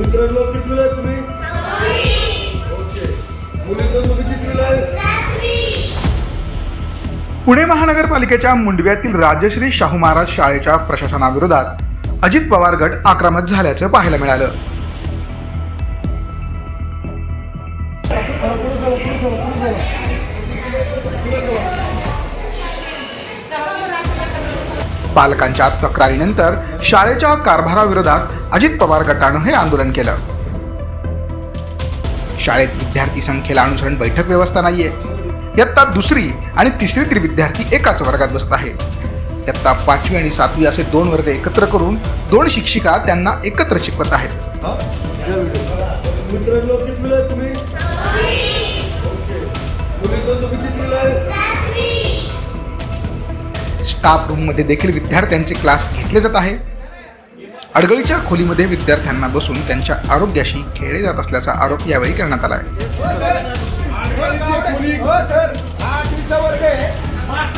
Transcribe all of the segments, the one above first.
मित्रांनो आहे तुम्ही? पुणे महानगरपालिकेच्या मुंडव्यातील राजश्री शाहू महाराज शाळेच्या प्रशासनाविरोधात अजित पवार गट आक्रमक झाल्याचं पाहायला मिळालं. पालकांच्या तक्रारीनंतर शाळेच्या कारभाराविरोधात अजित पवार गटानं हे आंदोलन केलं. शाळेत विद्यार्थी संख्येला अनुसरण बैठक व्यवस्था नाहीये. इयत्ता दुसरी आणि तिसरीतील विद्यार्थी एकाच वर्गात बसत आहे. इयत्ता पाचवी आणि सातवी असे दोन वर्ग एकत्र करून दोन शिक्षिका त्यांना एकत्र शिकवत आहेत. मित्रांनो स्टाफ रूममध्ये देखील विद्यार्थ्यांचे क्लास घेतले जात आहे. अडगळीच्या खोलीमध्ये विद्यार्थ्यांना बसून त्यांच्या आरोग्याशी खेळले जात असल्याचा आरोप यावेळी करण्यात आला आहे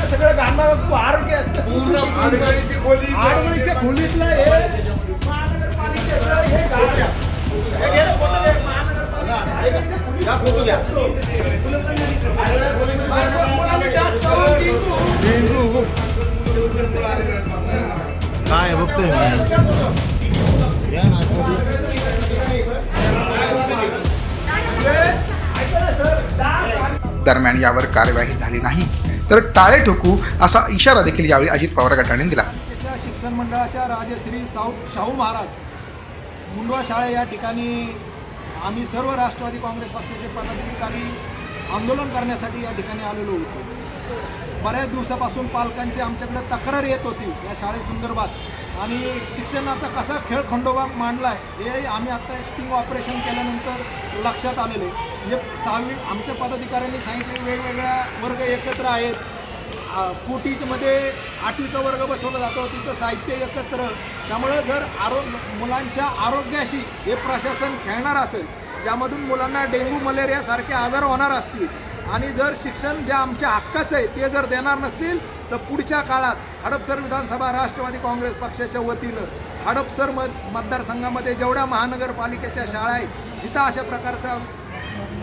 सगळं आरोग्य खोलीतलं काय बघतोय मी दरम्यान यावर कार्यवाही झाली नाही. तर टाळे ठोकू असा इशारा देखील यावेळी अजित पवार गटाने दिला. त्याच्या शिक्षण मंडळाच्या राजश्री साऊ शाहू महाराज मुंडवा शाळा या ठिकाणी आम्ही सर्व राष्ट्रवादी काँग्रेस पक्षाचे पदाधिकारी आंदोलन करण्यासाठी या ठिकाणी आलेलो होतो. बऱ्याच दिवसापासून पालकांची आमच्याकडे तक्रार येत होती या शाळेसंदर्भात. आणि शिक्षणाचा कसा खेळ खंडोबा मांडला आहे हे आम्ही आता स्टिंग ऑपरेशन केल्यानंतर लक्षात आलेले. म्हणजे सहावी आमच्या पदाधिकाऱ्यांनी सांगितले वेगवेगळ्या वर्ग एकत्र आहेत. कोटीमध्ये आठवीचा वर्ग बसवला जातो तिथं साहित्य एकत्र. त्यामुळं जर आरो मुलांच्या आरोग्याशी हे प्रशासन खेळणार असेल ज्यामधून मुलांना डेंग्यू मलेरियासारखे आजार होणार असतील. आणि जर शिक्षण जे आमच्या हक्काचं आहे ते जर देणार नसतील तर पुढच्या काळात हडपसर विधानसभा राष्ट्रवादी काँग्रेस पक्षाच्या वतीनं हडपसर मत मतदारसंघामध्ये जेवढ्या महानगरपालिकेच्या शाळा आहेत जिथं अशा प्रकारचा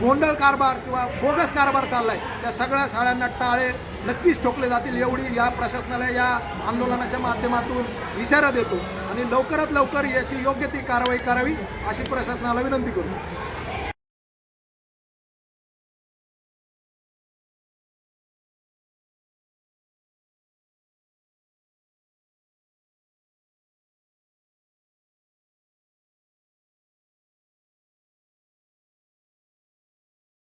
गोंधळ कारभार किंवा बोगस कारभार चाललाय त्या सगळ्या शाळांना टाळे नक्कीच ठोकले जातील एवढी या प्रशासनाला या आंदोलनाच्या माध्यमातून इशारा देतो. आणि लवकरात लवकर याची योग्य ती कारवाई करावी अशी प्रशासनाला विनंती करतो.